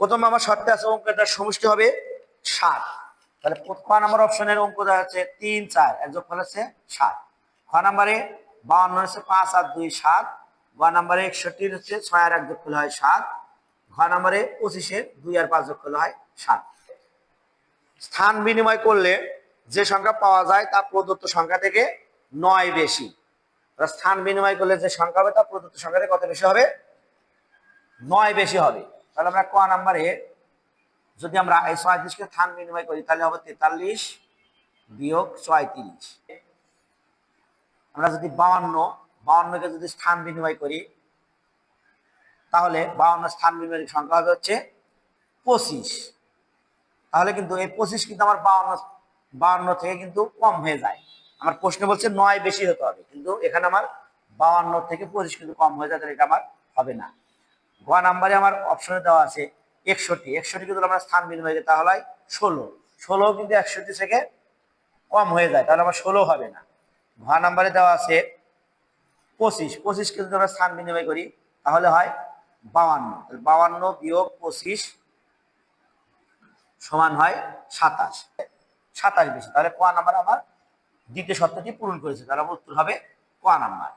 প্রথমে আমার শর্তে আছে, অঙ্কটার সমষ্টি হবে সাত। তাহলে ক নাম্বার অপশনের অঙ্ক যাচ্ছে তিন, চার। এক যোগ হচ্ছে সাত। খ নাম্বারে বাউন্ন হচ্ছে পাঁচ আর দুই সাত। গ নাম্বারে একষট্টি হচ্ছে ছয় আর এক যোগ করলে হয় সাত। ঘ নাম্বারে পঁচিশে দুই আর পাঁচ যোগ করলে হয় সাত। স্থান বিনিময় করলে যে সংখ্যা পাওয়া যায় তা প্রদত্ত সংখ্যা থেকে নয় বেশি। স্থান বিনিময় করলে যে সংখ্যা হবে তা প্রদত্ত সংখ্যা থেকে কত বেশি হবে? নয় বেশি হবে। তাহলে আমরা ক নাম্বারে? যদি আমরা এই ছয়ত্রিশকে স্থান বিনিময় করি, তাহলে হবে তেতাল্লিশ বিয়োগ ছয়ত্রিশ। আমরা যদি বাউন্ন বাউন্নকে যদি স্থান বিনিময় করি, তাহলে বাউন্ন স্থান বিনিময়ের সংখ্যা হবে হচ্ছে পঁচিশ। তাহলে কিন্তু এই পঁচিশ কিন্তু আমার বাউন্ন বাউন্ন থেকে কিন্তু কম হয়ে যায়। আমার প্রশ্ন বলছে নয় বেশি হতে হবে, কিন্তু এখানে আমার বাউন্ন থেকে পঁচিশ কিন্তু কম হয়ে যায়, তাহলে এটা আমার হবে না। গ নাম্বারে আমার অপশনে দেওয়া আছে একষট্টি। একষট্টি কিন্তু আমরা স্থান বিনিময় করি, তাহলে ষোলো। ষোলো কিন্তু একষট্টি থেকে কম হয়ে যায়, তাহলে আমার ষোলো হবে না। ঘ নাম্বারে দেওয়া আছে পঁচিশ। পঁচিশ কিন্তু আমরা স্থান বিনিময় করি, তাহলে হয় বাউান্ন বাউান্ন বিয়োগ পঁচিশ সমান হয় সাতাশ। সাতাশ বেশি, তাহলে ক নাম্বার আমার দ্বিতীয় সত্যটি পূরণ করেছে, তাহলে উত্তর হবে ক নাম্বার।